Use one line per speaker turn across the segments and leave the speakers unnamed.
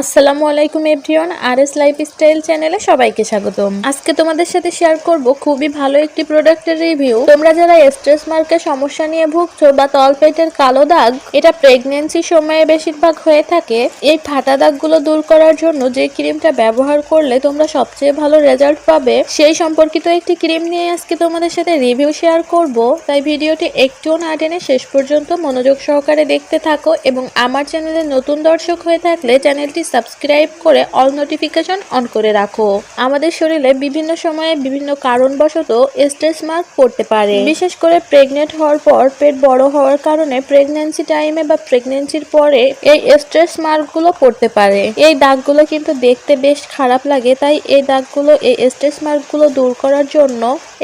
আসসালামু আলাইকুম everyone R S lifestyle চ্যানেলে সবাইকে স্বাগতম। আজকে তোমাদের সাথে শেয়ার করব খুবই ভালো একটি প্রোডাক্টের রিভিউ তোমরা যারা স্ট্রেস মার্কের সমস্যা নিয়ে ভুগছো বা তলপেটের কালো দাগ, এটা প্রেগনেন্সির সময়ে বেশিরভাগ হয়ে থাকে, এই ফাটা দাগগুলো দূর করার জন্য যে ক্রিমটা ব্যবহার করলে তোমরা সবচেয়ে ভালো রেজাল্ট পাবে, সেই সম্পর্কিত একটি ক্রিম নিয়ে আজকে তোমাদের সাথে রিভিউ শেয়ার করব। তাই ভিডিওটি একটুও না টেনে শেষ পর্যন্ত মনোযোগ সহকারে দেখতে থাকো এবং আমার চ্যানেলে নতুন দর্শক হয়ে থাকলে চ্যানেলটি সাবস্ক্রাইব করে অল নোটিফিকেশন অন করে রাখো। আমাদের শরীরে বিভিন্ন সময়ে বিভিন্ন কারণবশত স্ট্রেস মার্ক পড়তে পারে। বিশেষ করে প্রেগনেন্ট হওয়ার পর, পেট বড় হওয়ার কারণে প্রেগনেন্সি টাইমে বা প্রেগনেন্সির পরে এই স্ট্রেস মার্কগুলো পড়তে পারে। এই দাগগুলো কিন্তু দেখতে বেশ খারাপ লাগে, তাই এই দাগগুলো, এই স্ট্রেস মার্কগুলো দূর করার জন্য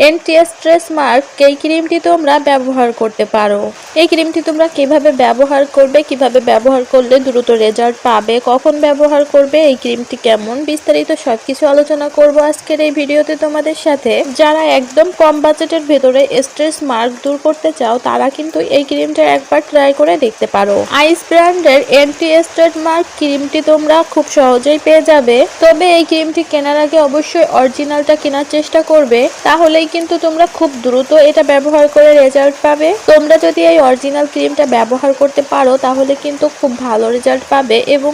এন্টি স্ট্রেস মার্ক, এই ক্রিমটি তোমরা ব্যবহার করতে পারো। এই ক্রিমটি তোমরা কীভাবে ব্যবহার করবে, কীভাবে ব্যবহার করলে দ্রুত রেজাল্ট পাবে, কখন ব্যবহার করবে, এই ক্রিমটি কেমন? বিস্তারিত সবকিছু আলোচনা করব আজকের এই ভিডিওতে তোমাদের সাথে। যারা একদম কম বাজেটের ভেতরে স্ট্রেস মার্ক দূর করতে চাও, তারা কিন্তু এই ক্রিমটা একবার ট্রাই করে দেখতে পারো। আইস ব্র্যান্ডের এন্টি স্ট্রেস মার্ক ক্রিমটি তোমরা খুব সহজেই পেয়ে যাবে। তবে এই ক্রিমটি কেনার আগে অবশ্যই অরিজিনালটা কেনার চেষ্টা করবে। তাহলেই কিন্তু তোমরা খুব দ্রুত এটা ব্যবহার করে রেজাল্ট পাবে। তোমরা যদি এই অরিজিনাল ক্রিমটা ব্যবহার করতে পারো, তাহলে কিন্তু খুব ভালো রেজাল্ট পাবে এবং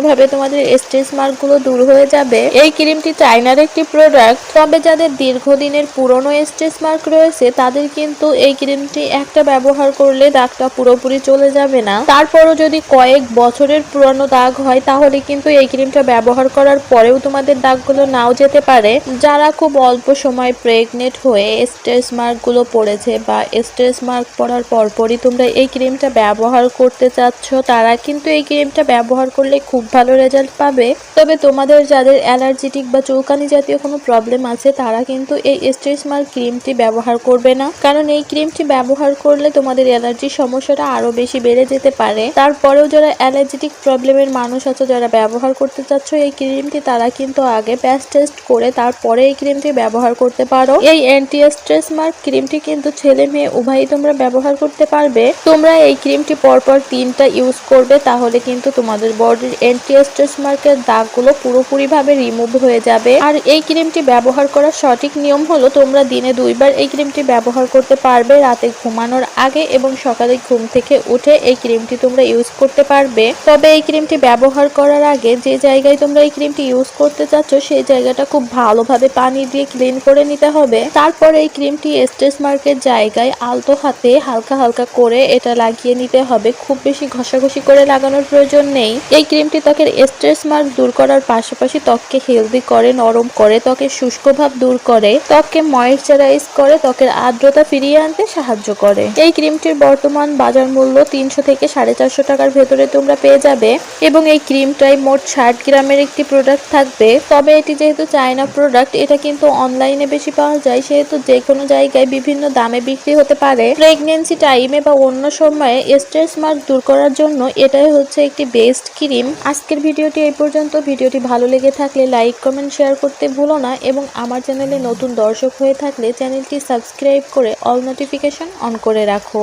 সম্পূর্ণভাবে তোমাদের স্ট্রেস মার্কগুলো দূর হয়ে যাবে। এই ক্রিমটি চাইনার একটি প্রোডাক্ট তবে যাদের দীর্ঘদিনের পুরনো স্ট্রেস মার্ক রয়েছে, তাদের কিন্তু এই ক্রিমটি একটা ব্যবহার করলে দাগটা পুরোপুরি চলে যাবে না। তারপরও যদি কয়েক বছরের পুরনো দাগ হয়, তাহলে কিন্তু এই ক্রিমটা ব্যবহার করার পরেও তোমাদের দাগগুলো নাও যেতে পারে। যারা খুব অল্প সময় প্রেগনেন্ট হয়ে স্ট্রেস মার্কগুলো পড়েছে বা স্ট্রেস মার্ক পড়ার পরপরই তোমরা এই ক্রিমটা ব্যবহার করতে চাচ্ছ, তারা কিন্তু এই ক্রিমটা ব্যবহার করলে খুব ভালো রেজাল্ট পাবে। তবে তোমাদের যাদের অ্যালার্জেটিক বা চৌকানি জাতীয় কোনো প্রবলেম আছে, তারা কিন্তু এই স্ট্রেস মার্ক ক্রিমটি ব্যবহার করবে না। কারণ এই ক্রিমটি ব্যবহার করলে তোমাদের অ্যালার্জির সমস্যাটা আরও বেশি বেড়ে যেতে পারে। তারপরেও যারা অ্যালার্জেটিক প্রবলেমের মানুষ আছে, যারা ব্যবহার করতে চাচ্ছ এই ক্রিমটি, তারা কিন্তু আগে প্যাচ টেস্ট করে তারপরে এই ক্রিমটি ব্যবহার করতে পারো। এই অ্যান্টি স্ট্রেস মার্ক ক্রিমটি কিন্তু ছেলে মেয়ে উভয়ই তোমরা ব্যবহার করতে পারবে। তোমরা এই ক্রিমটি পরপর তিনটা ইউজ করবে, তাহলে কিন্তু তোমাদের বডির অ্যান্টি স্ট্রেস মার্কের দাগগুলো পুরোপুরিভাবে রিমুভ হয়ে যাবে। আর এই ক্রিমটি ব্যবহার করার সঠিক নিয়ম হলো তোমরা দিনে দুইবার এই ক্রিমটি ব্যবহার করতে পারবে, রাতে ঘুমানোর আগে এবং সকালে ঘুম থেকে উঠে এই ক্রিমটি তোমরা ইউজ করতে পারবে। তবে এই ক্রিমটি ব্যবহার করার আগে যে জায়গায় তোমরা এই ক্রিমটি ইউজ করতে চাচ্ছ, সেই জায়গাটা খুব ভালোভাবে পানি দিয়ে ক্লিন করে নিতে হবে। তারপর এই ক্রিমটি স্ট্রেস মার্কের জায়গায় আলতো হাতে হালকা হালকা করে এটা লাগিয়ে নিতে হবে। খুব বেশি ঘষাঘষি করে লাগানোর প্রয়োজন নেই। এই ক্রিমটি ত্বকের স্ট্রেস মার্ক দূর করার পাশাপাশি ত্বককে হেলদি করে নরম করে, ত্বকের শুষ্ক ভাব দূর করে, ত্বককে ময়েশ্চারাইজ করে, ত্বকের আর্দ্রতা ফিরিয়ে আনতে সাহায্য করে। এই ক্রিমটির বর্তমান বাজার মূল্য তিনশো থেকে সাড়ে চারশো টাকার ভেতরে তোমরা পেয়ে যাবে এবং এই ক্রিমটাই মোট ষাট গ্রামের একটি প্রোডাক্ট থাকবে। তবে এটি যেহেতু চায়না প্রোডাক্ট এটা কিন্তু অনলাইনে বেশি পাওয়া যায়, সেহেতু যে কোনো জায়গায় বিভিন্ন দামে বিক্রি হতে পারে। প্রেগনেন্সি টাইমে বা অন্য সময়ে স্ট্রেস মার্ক দূর করার জন্য এটাই হচ্ছে একটি বেস্ট ক্রিম আজকের ভিডিওটি এই পর্যন্ত। ভিডিওটি ভালো লেগে থাকলে লাইক, কমেন্ট, শেয়ার করতে ভুলো না এবং আমার চ্যানেলে নতুন দর্শক হয়ে থাকলে চ্যানেলটি সাবস্ক্রাইব করে অল নোটিফিকেশন অন করে রাখো।